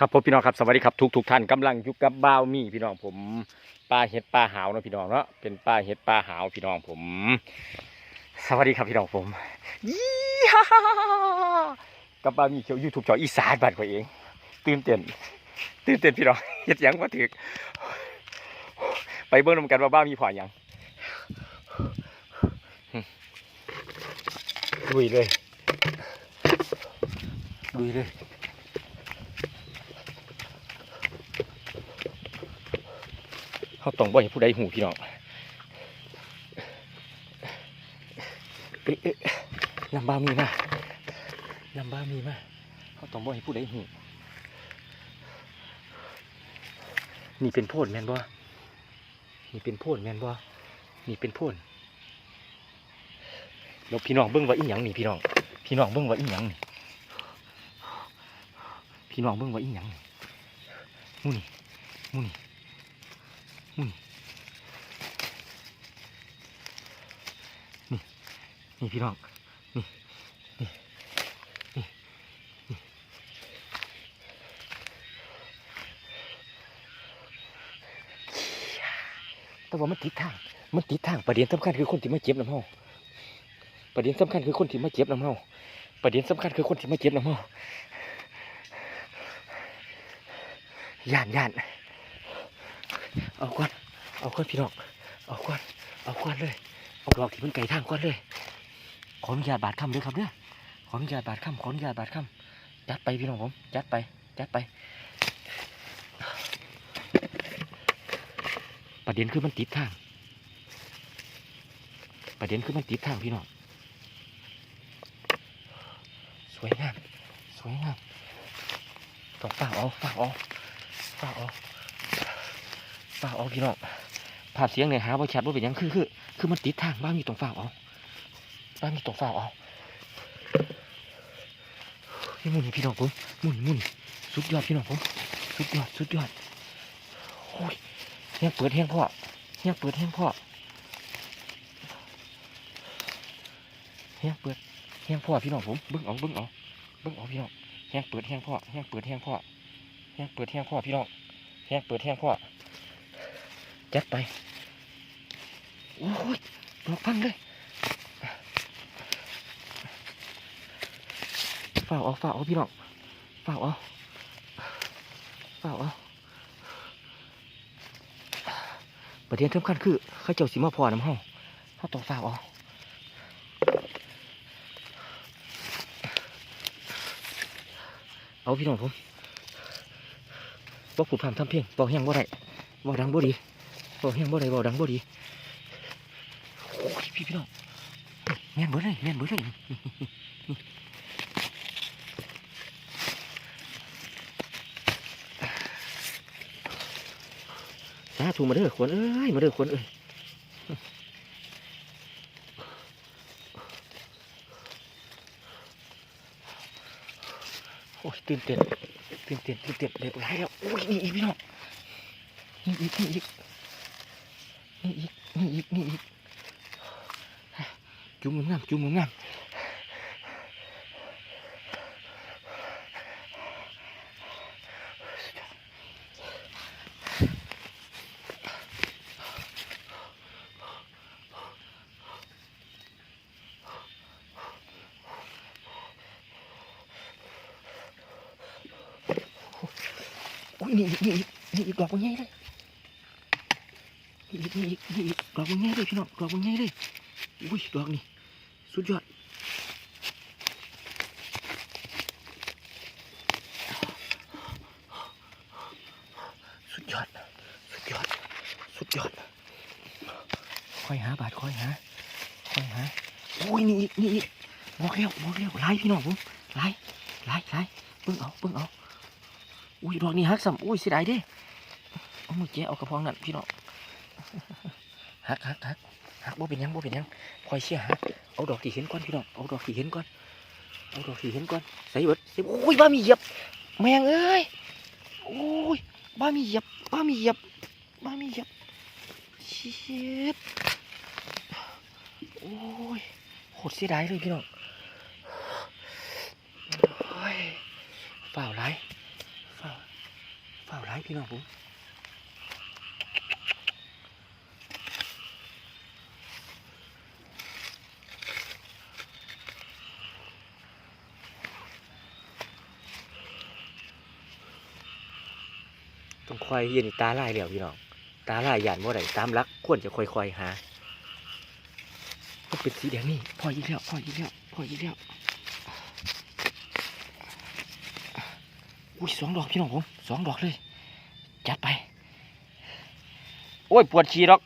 ครับผมพี่น้องครับสวัสดีครับทุกทุกท่านกำลังอยู่กับบ้าวมี่พี่น้องผมปลาเห็ดปลาหาวนะพี่น้องเนาะเป็นปลาเห็ดปลาหาวพี่น้องผม สวัสดีครับพี่น้องผมยี่ฮ่าฮ่ากับบ้าวมี่เขียวยูทูบจออีสานบ้านตัวเอง ตื่นเต้นตื่นเต้นพี่น้องเฮ็ดยังมาถึกไปเบิ่งนำกันว่าบ้าวมีพอหยังลุยเลยลุยเลย เขาต้องบ่ให้ผู้ใดหูพี่น้องเอ๊ะเอ๊ะยำบามีมายำบามีมาเขาต้องบ่ให้ผู้ใดหูนี่เป็นโพดแมนบ่นี่เป็นโพดแมนบ่นี่เป็นโพดแล้วพี่น้องเบิ่งว่าอีหยังนี่พี่น้อง พี่น้องเบิ่งว่าอีหยังนี่พี่น้องเบิ่งว่าอีหยังนี่มูนี่มูนี่ นี่ นี่พี่น้อง นี่ นี่ นี่นี่แต่ว่ามันติดทาง มันติดทาง ประเด็นสำคัญคือคนที่มาเจ็บน้ำเฮาประเด็นสำคัญคือคนที่มาเจ็บน้ำเฮาประเด็นสำคัญคือคนที่มาเจ็บน้ำเฮาย่านย่าน เอาก่อนเอาก่อนพี่น้องเอาก่อนเอาก่อนเลยเอาดอกที่มันไก่ทางก่อนเลยขออนุญาตบาดคำด้วยครับเด้อขออนุญาตบาดคำขออนุญาตบาดคำจัดไปพี่น้องผมจัดไปจัดไป ประเด็นคือมันติดทาง ประเด็นคือมันติดทางพี่น้องสวยงามสวยงามต้องฝ้าเอาฝ้าเอาฝ้าเอา ฝ้าเอาพี่น้องภาพเสียงเนี่ยหาว่าชัดว่าเป็นยังคือคือคือมันติดทางบ้างอยู่ตรงฝ้าเอาบ้านมีตกฝ้าเอาพี่มุนพี่น้องผมมุนมุนสุดยอดพี่น้องผมสุดยอดสุดยอดโอ้ยแห้งเปิดแห้งพ่อแห้งเปิดแห้งพ่อแห้งเปิดแห้งพ่อพี่น้องผมเบิ้งเอาเบิ้งเอาเบิ้งเอาพี่น้องแห้งเปิดแห้งพ่อแห้งเปิดแห้งพ่อแห้งเปิดแห้งพ่อพี่น้องแห้งเปิดแห้งพ่อ จัดไป โอ้ยดอกพังเลยฝ้าเอาฝ้าเอาพี่น้องฝ้าเอาฝ้าเอาประเด็นสำคัญคือข้าเจ้าสิมาพอน้ำห้องเขาต้องฝ้าเอาเอาพี่น้องผมบอกผู้พามทำเพียงบอกแห้งบ่ได้บอกดังบ่ดี บอกแห้งบ่ได้บอกดังบ่ดีพี่พี่น้องแม่นเบิดเลยแม่นเบิดเลยสาธุมาเด้อขวนเอ้ยมาเด้อขวนเอ้ยโอ้ยตื่นเต้นตื่นเต้นตื่นเต้นเด็ดไรแล้วโอ้ยนี่พี่น้องนี่นี่นี่ อีกนี่อีกนี่อีกจุ่มงามๆจุ่มงามๆโอ้ย นี่อีกนี่อีกนี่อีกดอกมันใหญ่เลยนี่อีกนี่อีกนี่อีกดอกมันใหญ่เลยพี่น้องดอกมันใหญ่เลยอุ้ยดอกนี่สุดยอดสุดยอดสุดยอดสุดยอดค่อยหาบาทค่อยหาค่อยหาอุ้ยนี่อีกนี่อีกบอกแล้วบอกแล้วไล่พี่น้องผมไล่ไล่ไล่เบิ่งเอาเบิ่งเอาอุ้ยดอกนี้ฮักซ้ำอุ้ยเสียดายเด้เอามือแกะเอากระพองนั่นพี่น้อง ฮักฮักฮักฮักบ่เป็นยังบ่เป็นยังคอยเชี่ยฮักเอาดอกที่เห็นก่อนพี่น้องเอาดอกที่เห็นก่อนเอาดอกที่เห็นก่อนใส่เบิดใส่โอ้ยบ้ามีเหยียบ แมงเอ้ยโอ้ยบ้ามีเหยียบบ้ามีเหยียบบ้ามีเหยียบเชิดโอ้ยโหดเสียดายเลยพี่น้องโอ้ยเปล่าไรเปล่าฝ้าวร้พี่น้องผม ต้องคอยเย็นตาลายแล้วพี่น้องตาลายหยานว่าไรตามรักควรจะค่อยๆหามันเป็นสีแดงนี่พออีกแล้วพออีกแล้วพออีกแล้วอุ้ยสองดอกพี่น้องผมสองดอกเลยจัดไป โอ้ยปวดฉี่ดอก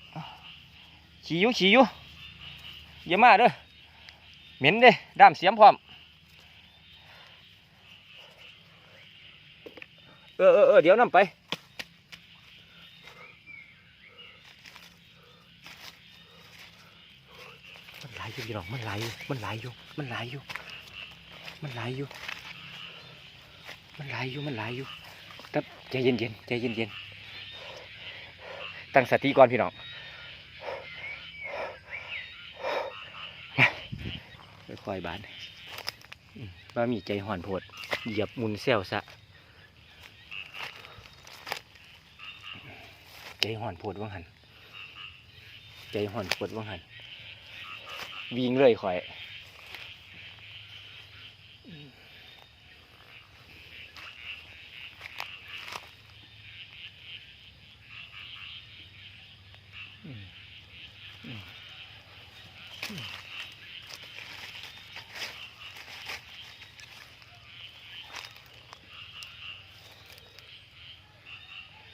ฉี่ยู่ฉี่ยู่อย่ามากเด้อเหม็นเด้ด้ามเสียมพร้อมเออเออเออเดี๋ยวนํไป มันไหล อยู่พี่น้องมันไหลอยู่มันไหลอยู่มันไหลอยู่ มันไหลอยู่ มันไหลอยู่มันไหลอยู่แต่ใจเย็นๆใจเย็นๆตั้งสติก่อนพี่น้องค่อยๆบานอืมว่ามีใจห่อนโพดเหยียบมุนเซลซะใจห่อนโพดว่างหันใจห่อนโพดว่างหัน วิ่งเลยข่อย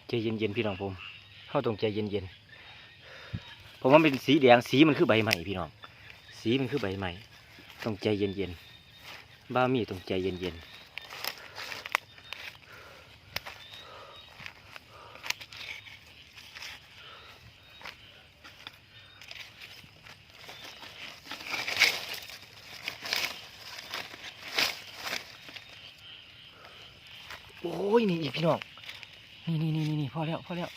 ใจเย็นๆพี่น้องผมเข้าตรงใจเย็นๆผมว่าเป็นสีแดงสีมันคือใบใหม่พี่น้อง สีมันคือใบใหม่ต้องใจเย็นๆบ้ามีต้องใจเย็นๆโอ้ยนี่อีกพี่น้อง นี่นี่นี่นี่นี่พอแล้วพอแล้ว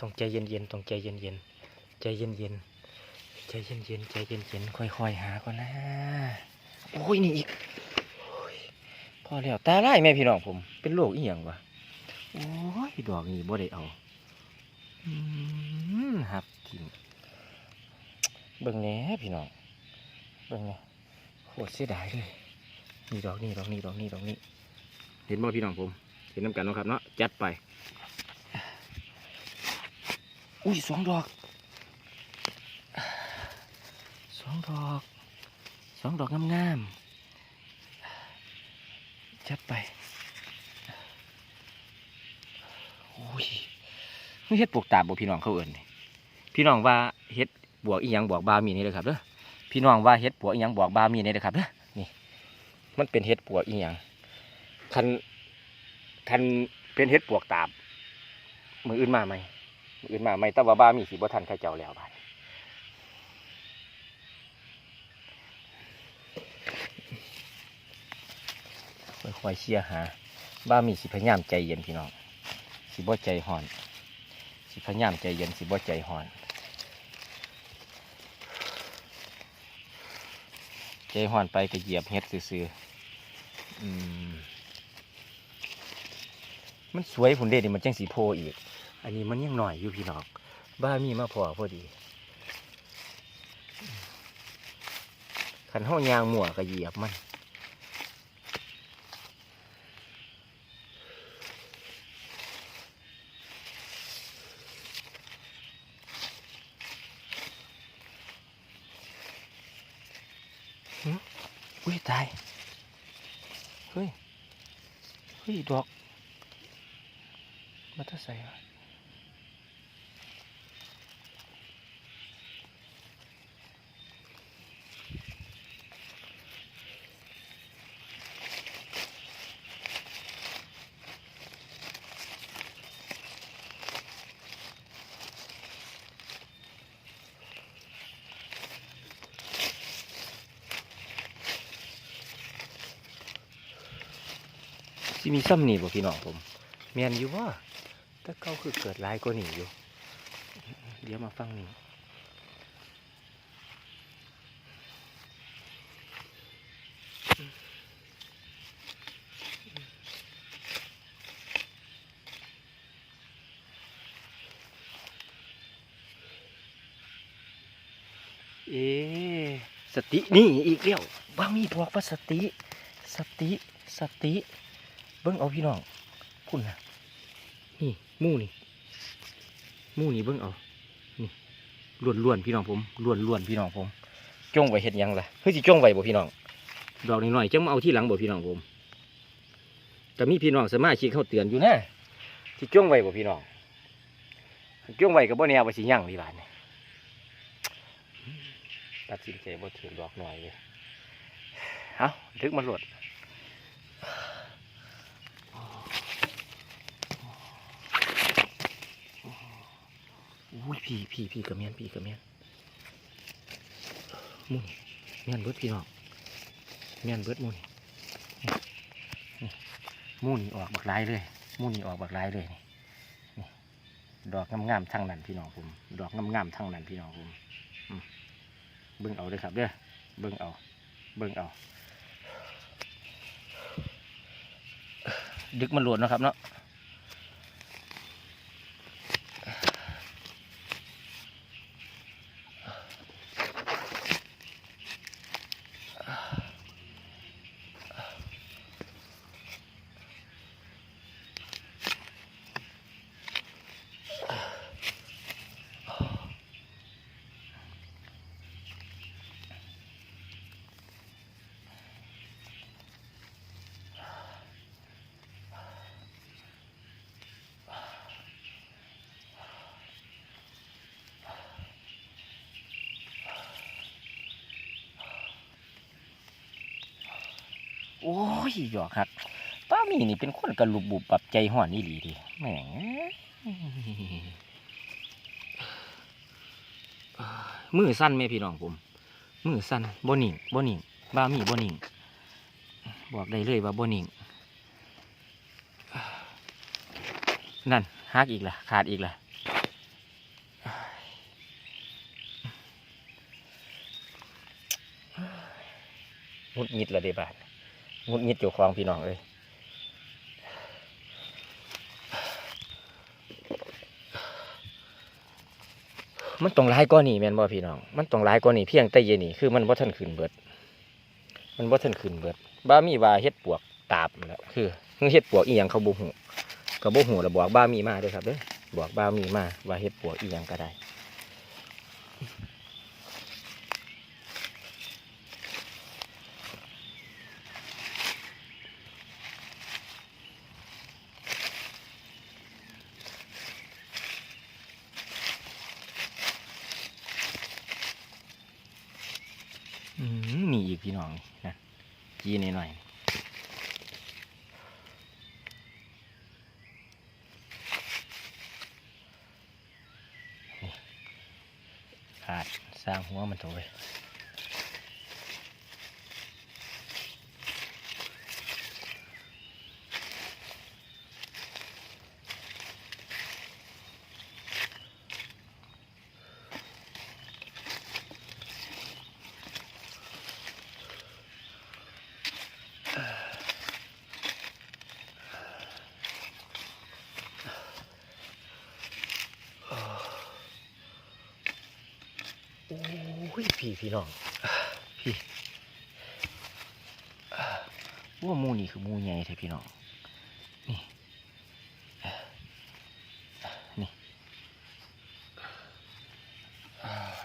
ต้องใจเย็นๆต้องใจเย็นๆใจเย็นๆใจเย็นๆใจเย็นๆค่อยๆหาก่อนนะโอ้ยนี่อีกพอแล้วตาไล่แม่พี่น้องผม เป็นโรคอีหยังวะโอ้ยดอกนี่บ่ได้เอาอืมหักทิ่มเบิ่งแหน่พี่น้องเบิ่งแหน่โคตรเสียดายเลยนี่ดอกนี่ดอกนี่ดอกนี่ดอกนี่เห็นบ่พี่น้องผม เห็นน้ำกันเนาะครับเนาะจัดไป อุ้ยสองดอกสองดอกสองดอกงามๆจัดไปโอ้ยมเฮ็ดปลูกตาบพี่น้องเขาเอิ้นนี่พี่น้องว่าเฮ็ดบวกอีหยังบวกบามีนี่เลยครับเด้อพี่น้องว่าเฮ็ดบวกอีหยังบวกบามีนี่เลยครับเด้อนี่มันเป็นเห็ดปวกอีหยังคันคันเป็นเห็ดปวกตาบมืออื่นมาไหม อื่นมาไมแต่ว่าบ้ามีสีบ่ทันข้าเจ้าแล้วบาดค่อยๆเชียร์หา บ้ามีสิพยายามใจเย็นพี่น้องสิบ่ใจห่อนสิพยายามใจเย็นสิบ่ใจห่อนใจห่อนไปก็เหยียบเฮ็ดซื่อๆอืมมันสวยผุนเด็ดนี่มันจังสีโพอีก อันนี้มันยังหน่อยอยู่พี่น้องบ้ามีมาพอพอดีขันห้ายางหมั่วก็เหยียบมันอุ้ยตาย เฮ้ย เฮ้ย ดอก มาถ้าใส่ สิมีซ้ำนี่บ่พี่น้องผมเมียนอยู่ว่าแต่เขาคือเกิดลายก็หนีอยู่ เดี๋ยวมาฟังนี่เอสตินี่อีกเรียวบางมีบอกว่าสติ สติ สติ บิ้งเอาพี่น้องพุ่นนะนี่หมู่นี่หมู่นี่เบิ้งเอานี่ล้วนล้วนๆพี่น้องผมล้วนล้วนๆพี่น้องผมจ้องไว้เห็ดหยังล่ะเฮ้ยสิจ้องไว้บ่พี่น้องดอกน้อยๆจังมาเอาที่หลังบ่พี่น้องผมแต่มีพี่น้องสมาชิกเขาเตือนอยู่นะสิจ้องไว้บ่พี่น้องจ้องไว้กับบ่แนวว่าสิยั่งพี่บานนี่ตัดสินใจบ่ถือดอกหน่อยเลยเอาถึกมาโหลด อุ้ยพี่พี่พี่กระเมียนพี่กระเมียนมุนเมียนเบิดพี่น้องเมียนเบิดมุ่นมุนออกบักหลายเลยมุนออกบักหลายเลยนี่ดอกงามๆทั้งนั้นพี่น้องผม ดอกงามๆทั้งนั้นพี่น้องผมเบิ่งเอาเลยครับเด้อเบิ่งเอา เบิ่งเอา ดึกมันหลวดนะครับเนาะ โอ้ยหยอกครับป้ามีนี่เป็นคนกระลุบบุบปรับใจห่อนนี่หลีดิแหม่งมือสั้นไหมพี่น้องผม มือสั้นบนิ่งบนิ่งบ้ามีบนิ่งบอกได้เลยว่าบนิ่งนั่นหักอีกละขาดอีกละงุดหงิดละเดบาด งุดงิดเจ้าของพี่น้องเลยมันต้องร้ายก้อนนี่แม่นบ่พี่น้อง มันต้องร้ายก้อนนี่เพียงแต่เย็นนี่คือมันบ่ทันขึ้นเบิด มันบ่ทันขึ้นเบิดบ้ามีว่าเฮ็ดปวกตาบแหละคือเฮ็ดปวกอีหยังเขาบ่ฮู้ก็บ่ฮู้แล้วบอกบ้ามีมาด้อครับเด้อบอกบ้ามีมาว่าเฮ็ดปวกอีหยังก็ได้ อืมมีอีก พี่น้องนะจีนิดหน่อยขาดสร้างหัวมันโถยโอ้ยพี่พี่น้องพี่ว่ามูนี่คือมูใหญ่แท้พี่น้องนี่นี่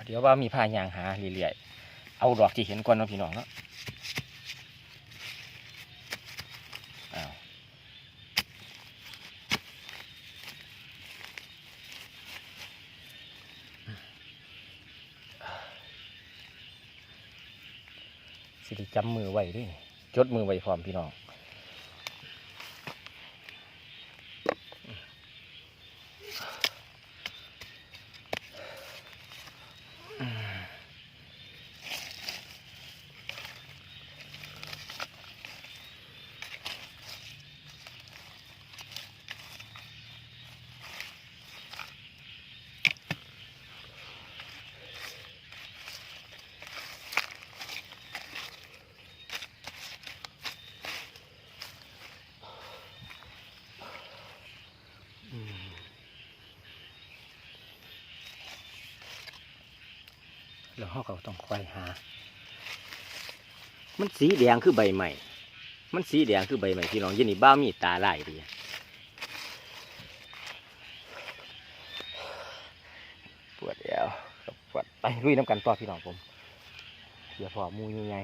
เดี๋ยวว่ามีพายางหาเรื่อยๆเอาดอกที่เห็นก่อนเนาะพี่น้องเนาะ สิได้จำมือไว้ด้วยจดมือไว้พร้อมพี่น้อง แล้วเขาก็ต้องคอยหา มันสีแดงคือใบใหม่ มันสีแดงคือใบใหม่พี่น้องยี่นี่บ้ามีตาลายดีปวดแอวปวดไปลุยน้ำกันต่อพี่น้องผมเดี๋ยวพอมูยังไง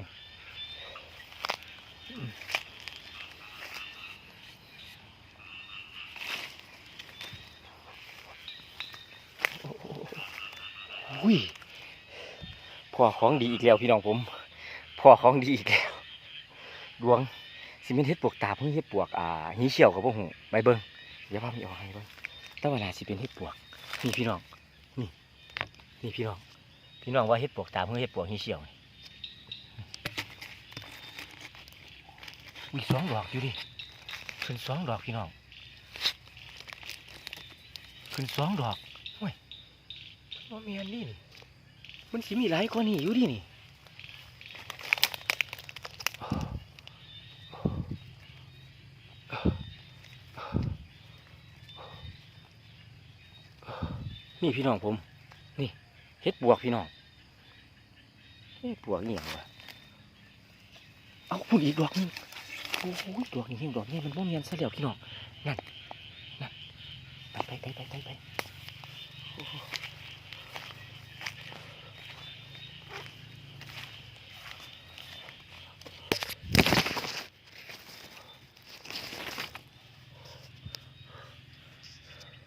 อุ้ย พ่อของดีอีกแล้วพี่น้องผมพ่อของดีอีกแล้วดวงสิเป็นเฮ็ดปวกตาเพิ่งเฮ็ดปวกอ่าหีเชี่ยวกับพวกหูไปเบิ่งเดี๋ยวพาพี่ออกให้เบิ่งแต่ว่าน่าสิเป็นเฮ็ดปวกนี่พี่น้องนี่นี่พี่น้อง พี่น้องว่าเฮ็ดปวกตาเพิ่งเฮ็ดปวกหีเชี่ยวมีสองดอกอยู่ดิขึ้นสองดอกพี่น้องขึ้นสองดอกโอ้ยว่ามีอันนี้นี่ มันสิมีหลายกว่านี้อยู่ดินี่นี่พี่น้องผม นี่เฮ็ดบวกพี่น้องเฮ็ดบวกเนี่ย่างวะเอาพูดอีกดอกนึงโอ้โหดอกนี้เห็นดอกนี้มันบ่งเมียนซะแล้วพี่น้องนั่นนั่นไปไปไปไปไปไป